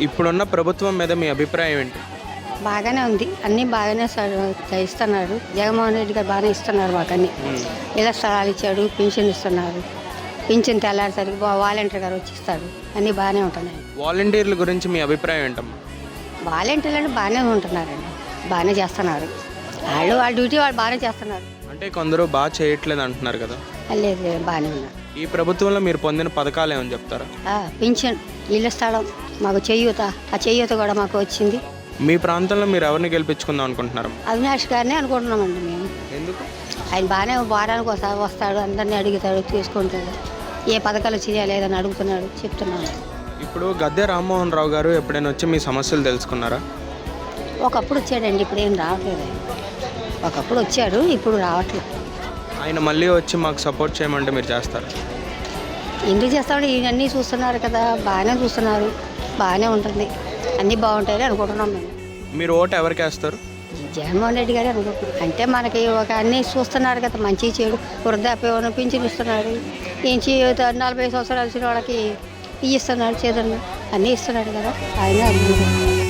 ఇప్పుడున్న ప్రభుత్వం మీద మీ అభిప్రాయం ఏంటి? బాగానే ఉంది. అన్నీ బాగానే ఇస్తున్నారు. జగన్మోహన్ రెడ్డి గారు బాగానే ఇస్తున్నారు మాకు అన్ని ఇళ్ళ స్థలాలు ఇచ్చాడు? పింఛన్ ఇస్తున్నారు. పింఛన్ తెల్లారిసరికి వాలంటీర్ గారు వచ్చి ఇస్తాడు అన్నీ బాగానే ఉంటున్నాయి. వాలంటీర్ల గురించి మీ అభిప్రాయం ఏంటమ్మా? వాలంటీర్లు అంటే బాగానే ఉంటున్నారండి. బాగానే చేస్తున్నారు. వాళ్ళు వాళ్ళ డ్యూటీ వాళ్ళు బాగానే చేస్తున్నారు. అంటే కొందరు బాగా చేయట్లేదు అంటున్నారు కదా? లేదు లేదు బాగానే ఉన్నారు. ఈ ప్రభుత్వంలో మీరు పొందిన పథకాలు ఏమని చెప్తారా? పింఛన్ ఇళ్ళ స్థలం మాకు చెయ్యూత ఆ చెయ్యూత కూడా మాకు వచ్చింది. మీ ప్రాంతంలో మీరు ఎవరిని గెలిపించుకుందాం అనుకుంటున్నారు? అవినాష్ గారినే అనుకుంటున్నామండి మేము. ఎందుకు? ఆయన బాగానే వారానికి ఒకసారి వస్తాడు అందరినీ అడుగుతాడు తీసుకుంటాడు. ఏ పథకాలు వచ్చినాయా లేదని అడుగుతున్నాడు చెప్తున్నాను ఇప్పుడు గద్దె రామ్మోహన్ రావు గారు ఎప్పుడైనా వచ్చి మీ సమస్యలు తెలుసుకున్నారా? ఒకప్పుడు వచ్చాడండి ఇప్పుడు ఏం రావట్లేదు. ఒకప్పుడు వచ్చాడు ఇప్పుడు రావట్లేదు. ఆయన మళ్ళీ వచ్చి మాకు సపోర్ట్ చేయమంటే మీరు చేస్తారా? ఎందుకు చేస్తాడు ఇవన్నీ చూస్తున్నారు కదా బాగానే చూస్తున్నారు బాగానే ఉంటుంది. అన్నీ బాగుంటాయని అనుకుంటున్నాం మేము. మీరు ఓటు ఎవరికి వేస్తారు? జగన్మోహన్ రెడ్డి గారు అనుకుంటున్నాం. అంటే మనకి ఒక అన్నీ చూస్తున్నారు కదా మంచి చెడు వృద్ధాప్యం పింఛన్ ఏం చేయదు నలభై సంవత్సరాలు వచ్చిన వాళ్ళకి ఇస్తున్నాడు చేదన్న అన్నీ ఇస్తున్నాడు కదా ఆయన